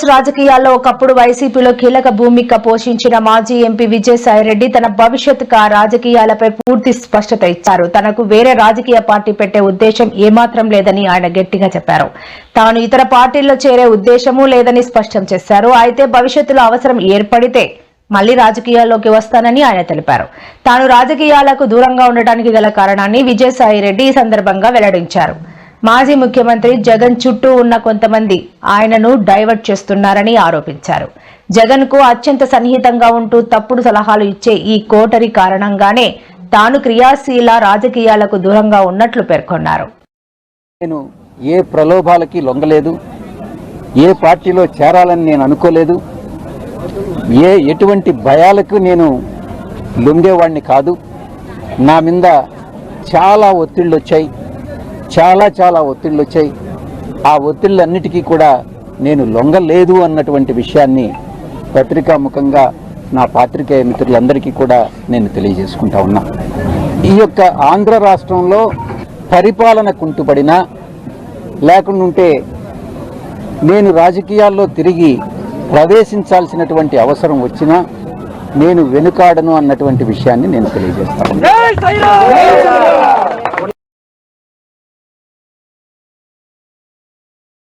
కాంగ్రెస్ రాజకీయాల్లో ఒకప్పుడు వైసీపీలో కీలక భూమిక పోషించిన మాజీ ఎంపీ విజయసాయిరెడ్డి తన భవిష్యత్ రాజకీయాలపై పూర్తి స్పష్టత ఇచ్చారు. తనకు వేరే రాజకీయ పార్టీ పెట్టే ఉద్దేశం ఏమాత్రం లేదని ఆయన గట్టిగా చెప్పారు. తాను ఇతర పార్టీల్లో చేరే ఉద్దేశమూ లేదని స్పష్టం చేశారు. అయితే భవిష్యత్తులో అవసరం ఏర్పడితే మళ్ళీ రాజకీయాల్లోకి వస్తానని ఆయన తెలిపారు. తాను రాజకీయాలకు దూరంగా ఉండటానికి గల కారణాన్ని విజయసాయిరెడ్డి ఈ సందర్భంగా వెల్లడించారు. మాజీ ముఖ్యమంత్రి జగన్ చుట్టూ ఉన్న కొంతమంది ఆయనను డైవర్ట్ చేస్తున్నారని ఆరోపించారు. జగన్కు అత్యంత సన్నిహితంగా ఉంటూ తప్పుడు సలహాలు ఇచ్చే ఈ కోటరి కారణంగానే తాను క్రియాశీల రాజకీయాలకు దూరంగా ఉన్నట్లు పేర్కొన్నారు. నేను ఏ ప్రలోభాలకి లొంగలేదు ఏ పార్టీలో చేరాలని నేను అనుకోలేదు ఏ ఎటువంటి భయాలకు నేను లొంగేవాడిని కాదు. నా మీద చాలా ఒత్తిళ్ళు వచ్చాయి చాలా చాలా ఒత్తిళ్ళు వచ్చాయి. ఆ ఒత్తిళ్ళన్నిటికీ కూడా నేను లొంగలేదు అన్నటువంటి విషయాన్ని పత్రికాముఖంగా నా పాత్రికేయ మిత్రులందరికీ కూడా నేను తెలియజేసుకుంటా ఉన్నా. ఈ యొక్క ఆంధ్ర రాష్ట్రంలో పరిపాలన కుంటుపడినా లేకుంటే నేను రాజకీయాల్లో తిరిగి ప్రవేశించాల్సినటువంటి అవసరం వచ్చినా నేను వెనుకాడను అన్నటువంటి విషయాన్ని నేను తెలియజేస్తాను